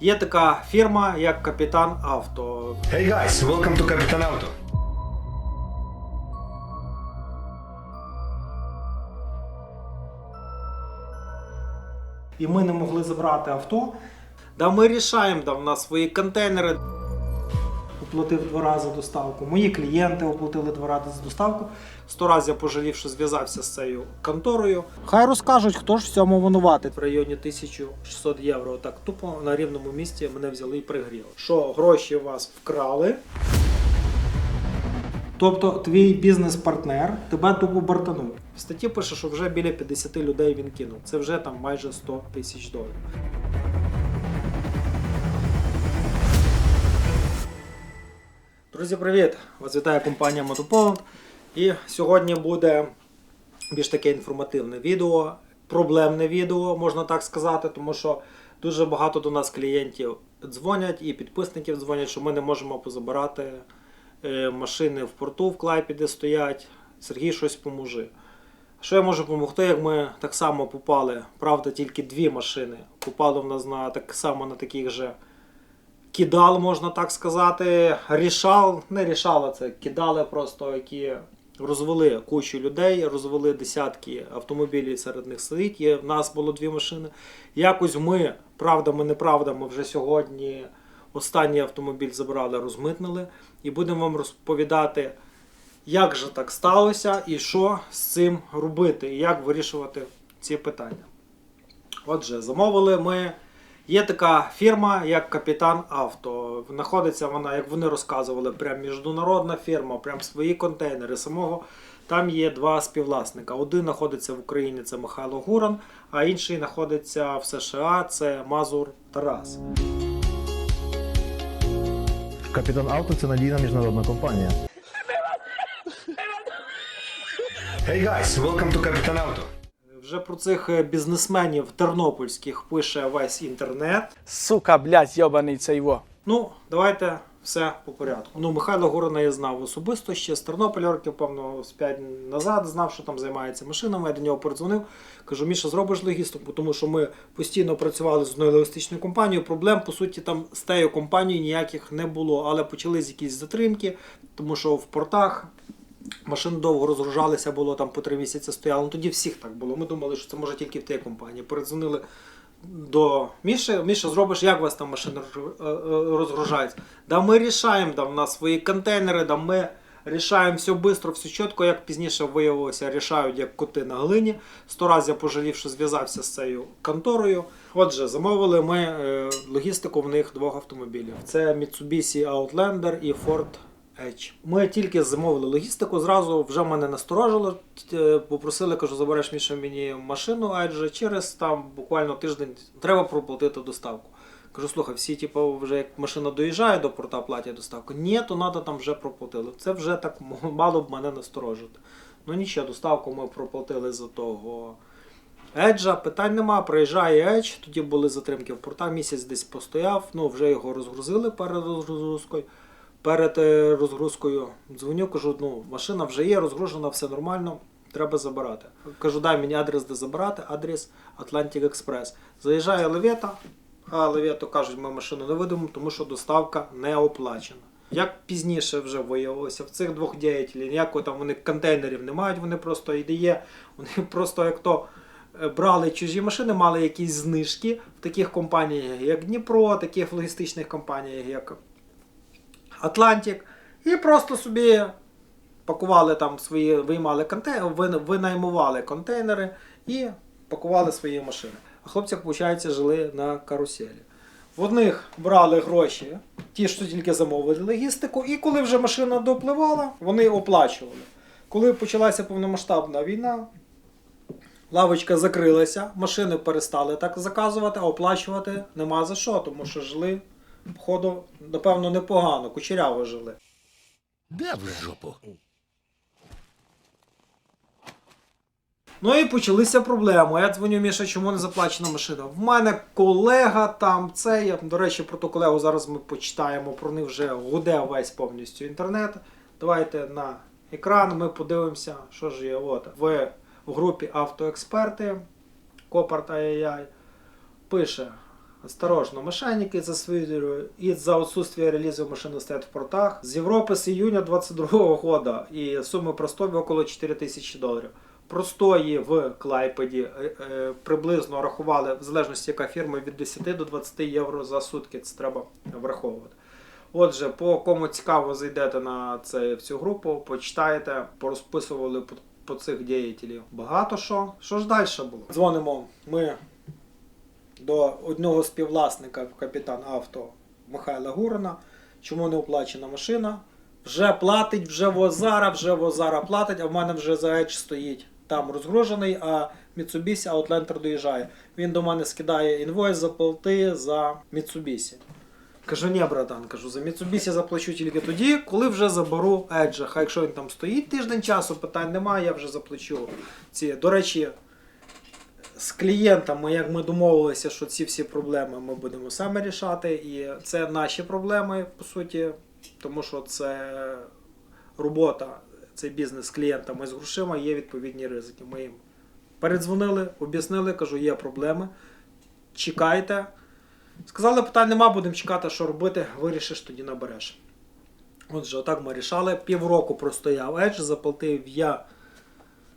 Є така фірма, як Капітан Авто. Hey guys, welcome to Капітан Авто. І ми не могли забрати авто. Да ми рішаємо, да, в нас свої контейнери. Оплатив два рази доставку. Мої клієнти оплатили два рази за доставку. Сто разів я пожалів, що зв'язався з цією конторою. Хай розкажуть, хто ж в цьому винуватий. В районі 1600 євро. Так тупо на рівному місці мене взяли і пригріли. Що гроші вас вкрали. Тобто твій бізнес-партнер тебе тупо бортанув. В статті пише, що вже біля 50 людей він кинув. Це вже там майже 100 тисяч доларів. Друзі, привіт! Вас вітає компанія Мотополанд. І сьогодні буде більш таке інформативне відео, проблемне відео, можна так сказати, тому що дуже багато до нас клієнтів дзвонять і підписників дзвонять, що ми не можемо позабирати е, машини в порту в Клайпіді стоять. Сергій щось поможи. Що я можу допомогти, як ми так само попали, правда, тільки дві машини. Попали в нас на так само на таких же кидал, можна так сказати. Рішал, не рішало це, кидали просто, які розвели кучу людей, розвели десятки автомобілів серед них сидить. Є, в нас було дві машини. Якось ми, правдами, неправдами, вже сьогодні останній автомобіль забрали, розмитнили. І будемо вам розповідати, як же так сталося і що з цим робити, і як вирішувати ці питання. Отже, замовили ми. Є така фірма, як Капітан Авто. Знаходиться вона, як вони розказували, прям міжнародна фірма, прям свої контейнери. Самого там є два співвласника. Один знаходиться в Україні, це Михайло Гуран, а інший знаходиться в США, це Мазур Тарас. Капітан Авто це надійна міжнародна компанія. Hey guys, welcome to Capitan Auto. Вже про цих е, бізнесменів тернопільських пише весь інтернет. Сука, блядь, йобаний цей во. Ну, давайте все по порядку. Ну, Михайло Горона я знав особисто ще з Тернополя, років, певно, з 5 назад знав, що там займається машинами. Я до нього передзвонив. Кажу, Міша, зробиш логістику, тому що ми постійно працювали з одною логістичною компанією. Проблем, по суті, там з тією компанією ніяких не було, але почались якісь затримки, тому що в портах. Машини довго розгружалися, було там по три місяці стояло. Ну тоді всіх так було. Ми думали, що це може тільки в тій компанії. Передзвонили до Міші. Міша, зробиш, як у вас там машини е, е, розгружаються? Да ми рішаємо, да, в нас свої контейнери, да ми рішаємо все швидко, все чітко, як пізніше виявилося, рішають як коти на глині. Сто разів я пожалів, що зв'язався з цією конторою. Отже, замовили ми е, логістику в них двох автомобілів. Це Mitsubishi Outlander і Ford Edge. Ми тільки замовили логістику, зразу вже мене насторожило. Е, Попросили, кажу, забереш Міша мені машину, адже через там буквально тиждень треба проплатити доставку. Кажу, слухай, всі, типу, вже як машина доїжджає до порта, платять доставку. Ні, то треба там вже проплатили. Це вже так мало б мене насторожити. Ну нічого, доставку ми проплатили за того. Еджа, питань нема, приїжджає Едж, тоді були затримки в портах, місяць десь постояв, ну вже його розгрузили перед розгрузкою. Перед е, розгрузкою дзвоню, кажу, ну машина вже є, розгружена, все нормально, треба забирати. Кажу, дай мені адрес, де забирати, адрес Atlantic Express. Заїжджає Левєта, а Левєту кажуть, ми машину не видамо, тому що доставка не оплачена. Як пізніше вже виявилося, в цих двох діятелів ніякого там вони контейнерів не мають, вони просто ідеє, вони просто як то е, брали чужі машини, мали якісь знижки в таких компаніях, як Дніпро, таких логістичних компаніях, як Атлантик, і просто собі пакували там свої, виймали контейнери, винаймували контейнери і пакували свої машини. А хлопці, виходить, жили на каруселі. В одних брали гроші, ті, що тільки замовили логістику, і коли вже машина допливала, вони оплачували. Коли почалася повномасштабна війна, лавочка закрилася, машини перестали так заказувати, а оплачувати нема за що, тому що жили, походу, напевно, непогано, кучеряво жили. Да в жопу. Ну і почалися проблеми. Я дзвоню Міша, чому не заплачена машина? В мене колега там, це я, до речі, про ту колегу зараз ми почитаємо, про них вже гуде весь повністю інтернет. Давайте на екран ми подивимося, що ж є. От, в, в групі автоексперти Копарт ай пише Осторожно, мошенники за свою из-за отсутствия релизов машины стоят в портах. С Европы с июня 22 года и суммы простої около 4 тисячі доларів. Простої в Клайпеді е, е, приблизно рахували, в залежності яка фірма, від 10 до 20 євро за сутки. Це треба враховувати. Отже, по кому цікаво, зайдете на це, в цю групу, почитаєте, порозписували по, по цих діятелів. Багато що. Що ж далі було? Дзвонимо ми до одного співвласника капітан авто Михайла Гурина. Чому не оплачена машина? Вже платить, вже возара, вже возара платить, а в мене вже за Edge стоїть там розгружений, а Mitsubishi Outlander доїжджає. Він до мене скидає інвойс заплати за Mitsubishi. Кажу, ні, братан, кажу, за Mitsubishi заплачу тільки тоді, коли вже заберу Edge. Хай якщо він там стоїть тиждень часу, питань немає, я вже заплачу ці. До речі, з клієнтами, як ми домовилися, що ці всі проблеми ми будемо самі рішати, і це наші проблеми, по суті, тому що це робота, це бізнес з клієнтами з грошима, є відповідні ризики. Ми їм передзвонили, об'яснили, кажу, є проблеми. Чекайте. Сказали, питань нема, будемо чекати, що робити, вирішиш, тоді набереш. Отже, отак ми рішали. Півроку простояв Edge, заплатив я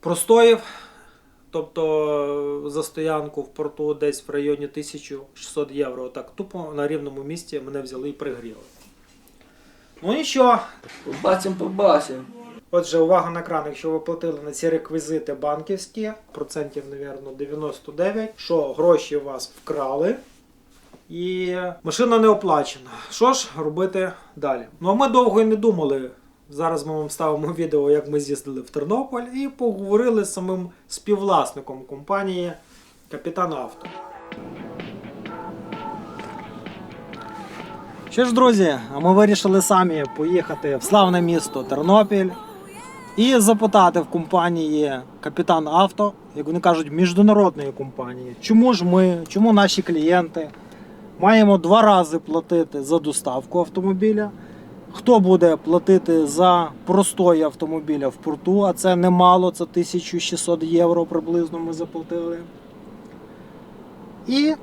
простоїв. Тобто за стоянку в порту десь в районі 1600 євро. Так тупо на рівному місці мене взяли і пригріли. Ну нічого. Побачим, побачим. Отже, увага на екран, якщо ви платили на ці реквізити банківські, процентів, мабуть, 99, що гроші у вас вкрали. І машина не оплачена. Що ж робити далі? Ну а ми довго і не думали. Зараз ми вам ставимо відео, як ми з'їздили в Тернопіль, і поговорили з самим співвласником компанії Капітан Авто. Що ж, друзі, а ми вирішили самі поїхати в славне місто Тернопіль і запитати в компанії Капітан Авто, як вони кажуть, міжнародної компанії, чому ж ми, чому наші клієнти маємо два рази платити за доставку автомобіля. Хто буде платити за простої автомобіля в порту, а це немало, це 1600 євро приблизно ми заплатили. І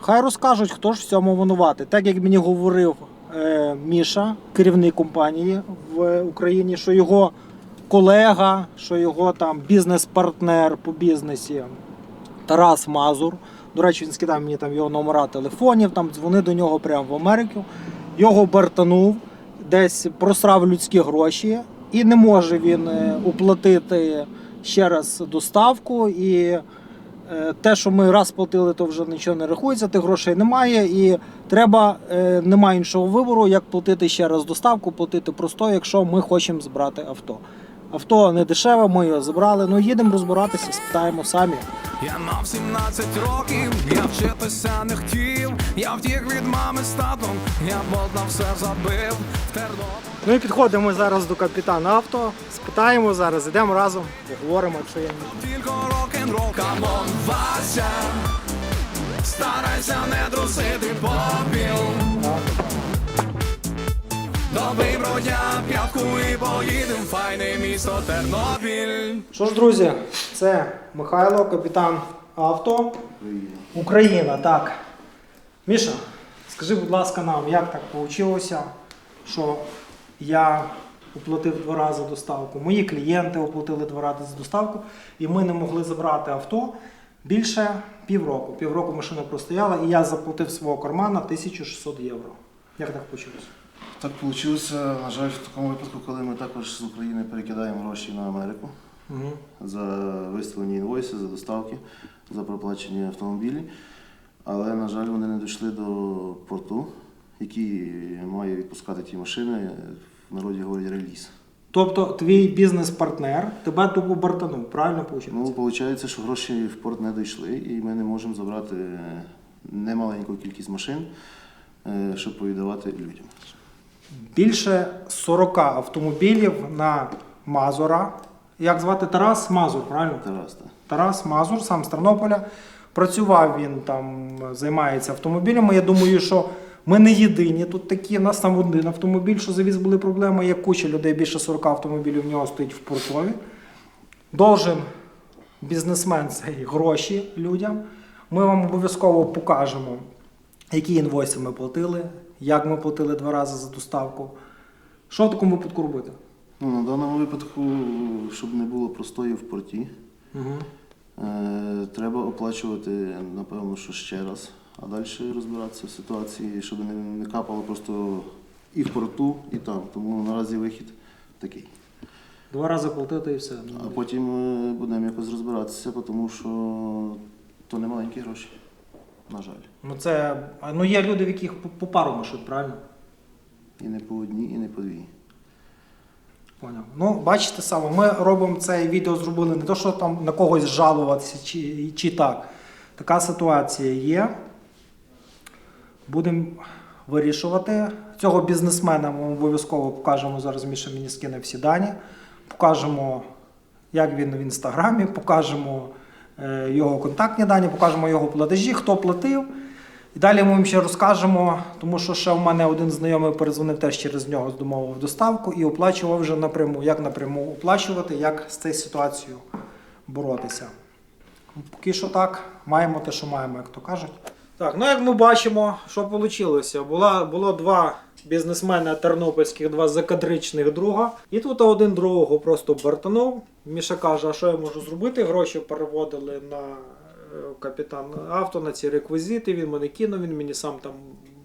хай розкажуть, хто ж в цьому винуватий. Так як мені говорив е, Міша, керівник компанії в Україні, що його колега, що його там бізнес-партнер по бізнесі Тарас Мазур. До речі, він скидав мені там його номера телефонів, там дзвони до нього прямо в Америку. Його бартанув, десь просрав людські гроші, і не може він е, оплатити ще раз доставку. І е, те, що ми раз платили, то вже нічого не рахується, тих грошей немає. І треба, е, немає іншого вибору, як платити ще раз доставку, платити просто, якщо ми хочемо збрати авто. Авто не дешеве, ми його забрали. Ну їдемо розбиратися, спитаємо самі. Я мав 17 років, я вчитися не хотів, я втік від мами з татом, я болт на все забив в Тернопіль. Ну і підходимо зараз до капітана авто, спитаємо зараз, йдемо разом, поговоримо, якщо є. Тільки рок-н-рол, камон, Вася, старайся не трусити попіл. Добий бродя п'ятку і поїдем, в файне місто Тернопіль. Що ж, друзі, це Михайло, капітан авто. Україна, так. Міша, скажи, будь ласка, нам, як так вийшло, що я оплатив два рази доставку, мої клієнти оплатили два рази за доставку, і ми не могли забрати авто більше півроку. Півроку машина простояла, і я заплатив свого кармана 1600 євро. Як так вийшло? Так вийшло, на жаль, в такому випадку, коли ми також з України перекидаємо гроші на Америку Угу. за виставлені інвойси, за доставки, за проплачені автомобілі. Але, на жаль, вони не дійшли до порту, який має відпускати ті машини, в народі говорять реліз. Тобто твій бізнес-партнер тебе тупо бартанув, правильно виходить? Ну, виходить, що гроші в порт не дійшли, і ми не можемо забрати немаленьку кількість машин, е, щоб повідавати людям. Більше 40 автомобілів на Мазура. Як звати Тарас Мазур, правильно? Тарас, так. Тарас Мазур, сам з Тернополя. Працював він там, займається автомобілями. Я думаю, що ми не єдині тут такі. У нас там один автомобіль, що завіз були проблеми. Є куча людей, більше 40 автомобілів в нього стоїть в портові. Должен бізнесмен цей гроші людям. Ми вам обов'язково покажемо, які інвойси ми платили, як ми платили два рази за доставку. Що в такому випадку робити? Ну, на даному випадку, щоб не було простої в порті, Угу. Е, треба оплачувати, напевно, що ще раз, а далі розбиратися в ситуації, щоб не, не капало просто і в порту, і там. Тому наразі вихід такий. Два рази платити і все. А потім е, будемо якось розбиратися, тому що то не маленькі гроші, на жаль. Ну це ну є люди, в яких по, по пару машин, правильно? І не по одній, і не по дві. Поняв. Ну, бачите саме, ми робимо це відео зробили не то, що там на когось жалуватися чи, чи так. Така ситуація є. Будемо вирішувати. Цього бізнесмена ми обов'язково покажемо. Зараз Міша мені скине всі дані. Покажемо, як він в інстаграмі, покажемо е, його контактні дані, покажемо його платежі, хто платив. І далі ми вам ще розкажемо, тому що ще в мене один знайомий перезвонив теж через нього, домовив доставку і оплачував вже напряму. Як напряму оплачувати, як з цією ситуацією боротися. Поки що так, маємо те, що маємо, як то кажуть. Так, ну як ми бачимо, що вийшло. Була, було два бізнесмена тернопільських, два закадричних друга. І тут один другого просто бартанув. Міша каже, а що я можу зробити? Гроші переводили на капітан авто, на ці реквізити. Він мене кинув, він мені сам там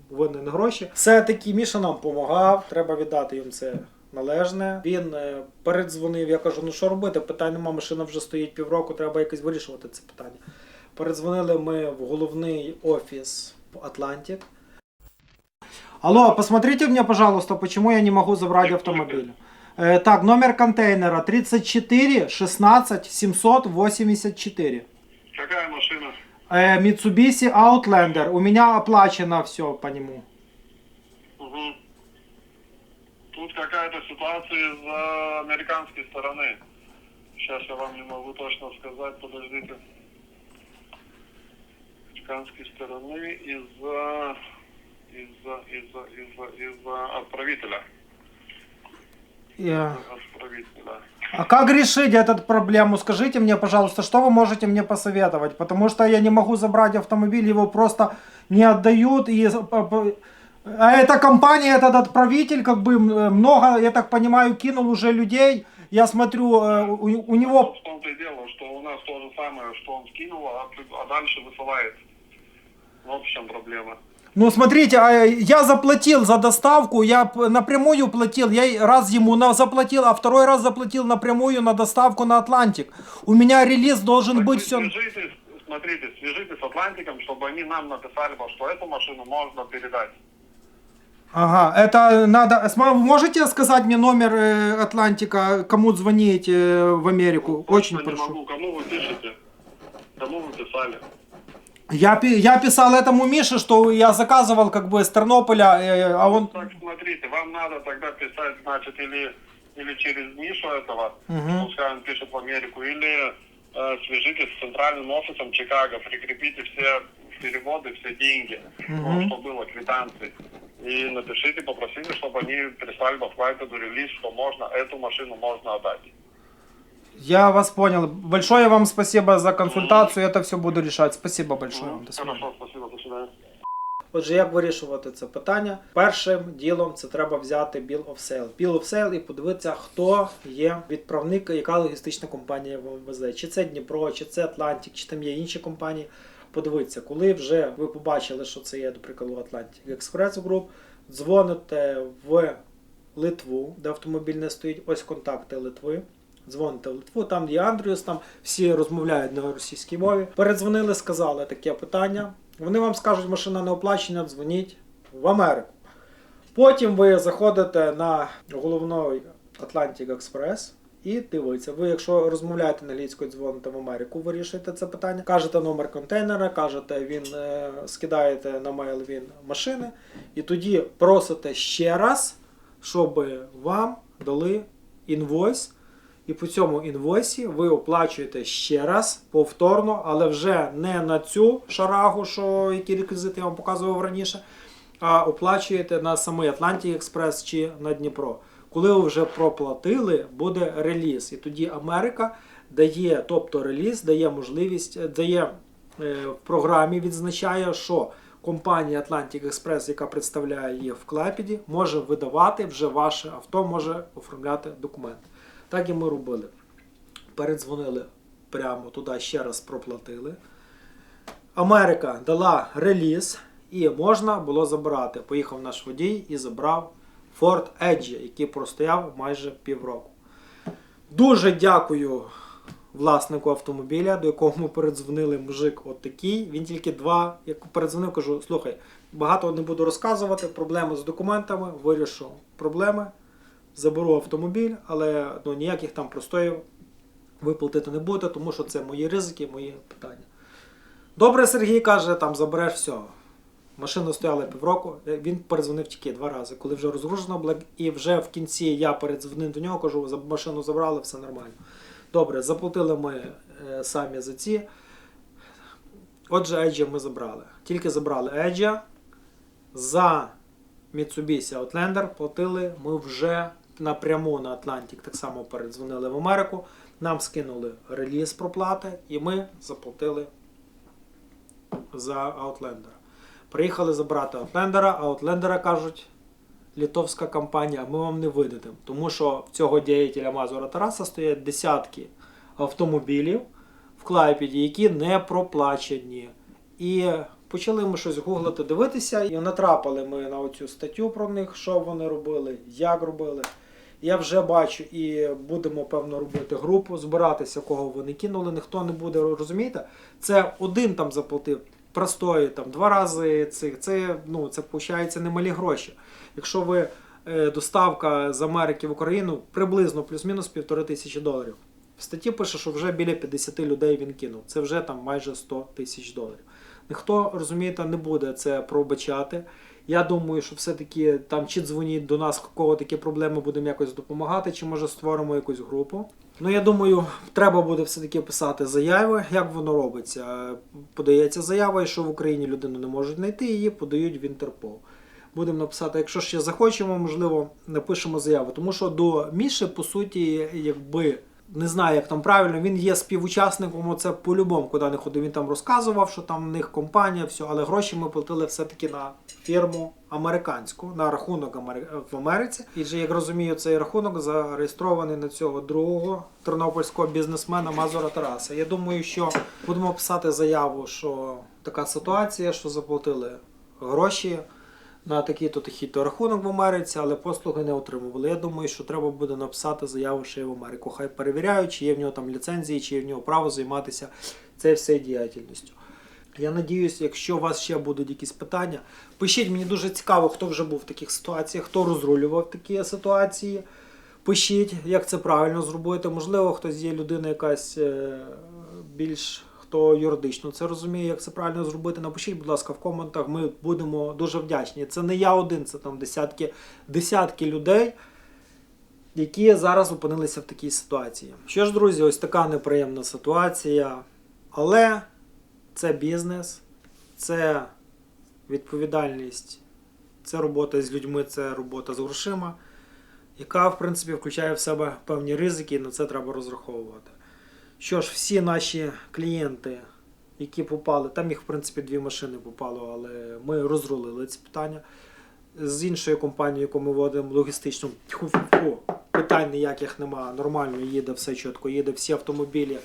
винен гроші. Все-таки Міша нам допомагав, треба віддати їм це. Належне. Він е, передзвонив. Я кажу: ну що робити? Питань нема, машина вже стоїть півроку, треба якось вирішувати це питання. Передзвонили ми в головний офис Атлантик. Алло, посмотрите мне, пожалуйста, почему я не могу забрать автомобиль. Э, так, номер контейнера 34 16 784. Какая машина? Э, Mitsubishi Outlander. У меня оплачено все по нему. Угу. Тут какая-то ситуация из американской стороны. Сейчас я вам не могу точно сказать, подождите. Американской стороны из-за из-за из-за из-за из-за отправителя. Э, Отправителя. А как решить эту проблему? Скажите мне, пожалуйста, что вы можете мне посоветовать? Потому что я не могу забрать автомобиль, его просто не отдают. И... А эта компания, этот отправитель, как бы м, много, я так понимаю, кинул уже людей. Я смотрю, э, у, у него... В том-то и дело, что у нас то же самое, что он скинул, а, а дальше высылает. Вот в чем проблема. Ну, смотрите, а я заплатил за доставку, я напрямую платил, я раз ему на заплатил, а второй раз заплатил напрямую на доставку на Атлантик. У меня релиз должен Так быть все... свяжитесь, смотрите, свяжитесь с Атлантиком, чтобы они нам написали, что эту машину можно передать. Ага, это надо... Сма- Можете сказать мне номер э, Атлантика, кому звонить э, в Америку? Очень Точно не прошу. могу. Кому вы пишете? Кому вы писали? Я, я писал этому Мише, что я заказывал как бы с Тернополя, э, а он... Так, смотрите, вам надо тогда писать, значит, или, или через Мишу этого, Мгм. пускай он пишет в Америку, или э, свяжитесь с центральным офисом Чикаго, прикрепите все переводы, все деньги, ну, Мгм. что было, квитанции. И напишите, попросите, чтобы они прислали во Флайтеду релиз, что можно, эту машину можно отдать. Я вас понял. Большое вам спасибо за консультацию, это все буду решать. Спасибо большое вам. До свидания. Хорошо, спасибо, до свидания. Отже, як вирішувати це питання? Першим ділом це треба взяти Bill of Sale. Bill of Sale і подивитися, хто є відправник, яка логістична компанія вам везе. Чи це Дніпро, чи це Атлантик, чи там є інші компанії. Подивитися, коли вже ви побачили, що це є, до прикладу, Atlantic Express Group, дзвоните в Литву, де автомобіль не стоїть. Ось контакти Литви. Дзвоните в Литву, там є Андріус, там всі розмовляють на російській мові. Передзвонили, сказали таке питання. Вони вам скажуть, машина не оплачена, дзвоніть в Америку. Потім ви заходите на головний Atlantic Express і дивіться. Ви, якщо розмовляєте англійською, дзвоните в Америку, вирішуєте це питання. Кажете номер контейнера, кажете, він е, скидаєте на мейл він машини, і тоді просите ще раз, щоб вам дали інвойс. І по цьому інвойсі ви оплачуєте ще раз повторно, але вже не на цю шарагу, що які реквізити я вам показував раніше, а оплачуєте на самий Atlantic Express чи на Дніпро. Коли ви вже проплатили, буде реліз. І тоді Америка дає, тобто реліз, дає можливість, дає е, в програмі, відзначає, що компанія Atlantic Express, яка представляє її в Клайпіді, може видавати вже ваше авто, може оформляти документи. Так і ми робили. Передзвонили прямо туди, ще раз проплатили. Америка дала реліз, і можна було забирати. Поїхав наш водій і забрав Ford Edge, який простояв майже півроку. Дуже дякую власнику автомобіля, до якого ми передзвонили мужик от такий. Він тільки два. Як передзвонив, кажу: слухай, багато не буду розказувати. Проблеми з документами, вирішу проблеми. Заберу автомобіль, але ну, ніяких там простоїв виплатити не буде, тому що це мої ризики, мої питання. Добре, Сергій каже, там забереш все. Машина стояла півроку, він передзвонив тільки два рази, коли вже розгружено було, і вже в кінці я передзвонив до нього, кажу, «За- машину забрали, все нормально. Добре, заплатили ми е, самі за ці. Отже, Еджа ми забрали. Тільки забрали Еджа. За Mitsubishi Outlander платили ми вже напряму на Atlantic, так само передзвонили в Америку. Нам скинули реліз проплати, і ми заплатили за Outlander. Приїхали забрати Outlander, а Outlander кажуть, літовська компанія, ми вам не видадимо. Тому що в цього діятеля Мазура Тараса стоять десятки автомобілів в Клайпіді, які не проплачені. І почали ми щось гуглити, дивитися, і натрапили ми на оцю статтю про них, що вони робили, як робили. Я вже бачу і будемо, певно, робити групу, збиратися, кого вони кинули, ніхто не буде, розумієте? Це один там заплатив простої, там два рази цих. Це, ну, це виходить немалі гроші. Якщо ви е, доставка з Америки в Україну приблизно плюс-мінус півтори тисячі доларів. В статті пише, що вже біля 50 людей він кинув. Це вже там майже 100 тисяч доларів. Ніхто, розумієте, не буде це пробачати. Я думаю, що все-таки там чи дзвоніть до нас, у кого такі проблеми, будемо якось допомагати, чи може створимо якусь групу. Ну, я думаю, треба буде все-таки писати заяви, як воно робиться. Подається заява, і що в Україні людину не можуть знайти, її подають в Інтерпол. Будемо написати, якщо ще захочемо, можливо, напишемо заяву. Тому що до Міші, по суті, якби не знаю, як там правильно, він є співучасником, оце по-любому, куди не ходив. Він там розказував, що там в них компанія, все, але гроші ми платили все-таки на фірму американську, на рахунок в Америці. І же, як розумію, цей рахунок зареєстрований на цього другого тернопільського бізнесмена Мазура Тараса. Я думаю, що будемо писати заяву, що така ситуація, що заплатили гроші на такий-то такий-то рахунок в Америці, але послуги не отримували. Я думаю, що треба буде написати заяву ще й в Америку. Хай перевіряють, чи є в нього там ліцензії, чи є в нього право займатися цією всією діяльністю. Я надіюсь, якщо у вас ще будуть якісь питання, пишіть мені дуже цікаво, хто вже був в таких ситуаціях, хто розрулював такі ситуації. Пишіть, як це правильно зробити. Можливо, хтось є людина якась е, більш хто юридично це розуміє, як це правильно зробити. Напишіть, будь ласка, в коментах. Ми будемо дуже вдячні. Це не я один, це там десятки, десятки людей, які зараз опинилися в такій ситуації. Що ж, друзі, ось така неприємна ситуація. Але це бізнес, це відповідальність, це робота з людьми, це робота з грошима, яка, в принципі, включає в себе певні ризики, і на це треба розраховувати. Що ж, всі наші клієнти, які попали, там їх, в принципі, дві машини попало, але ми розрулили ці питання. З іншою компанією, яку ми водимо логістичну, питань ніяких нема. Нормально їде, все чітко, їде всі автомобілі,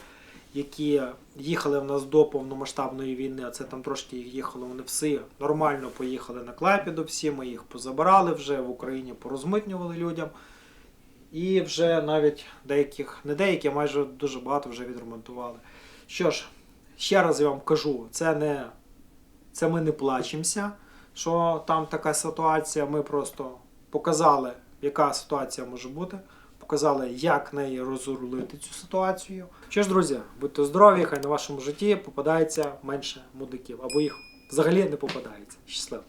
які їхали в нас до повномасштабної війни, а це там трошки їх їхало, вони всі нормально поїхали на Клайпіду, всі ми їх позабирали вже в Україні, порозмитнювали людям. І вже навіть деяких, не деякі, а майже дуже багато вже відремонтували. Що ж, ще раз я вам кажу, це не це ми не плачемося, що там така ситуація. Ми просто показали, яка ситуація може бути. Показали, як неї розрулити цю ситуацію. Що ж, друзі, будьте здорові, хай на вашому житті попадається менше мудиків, або їх взагалі не попадається. Щасливо!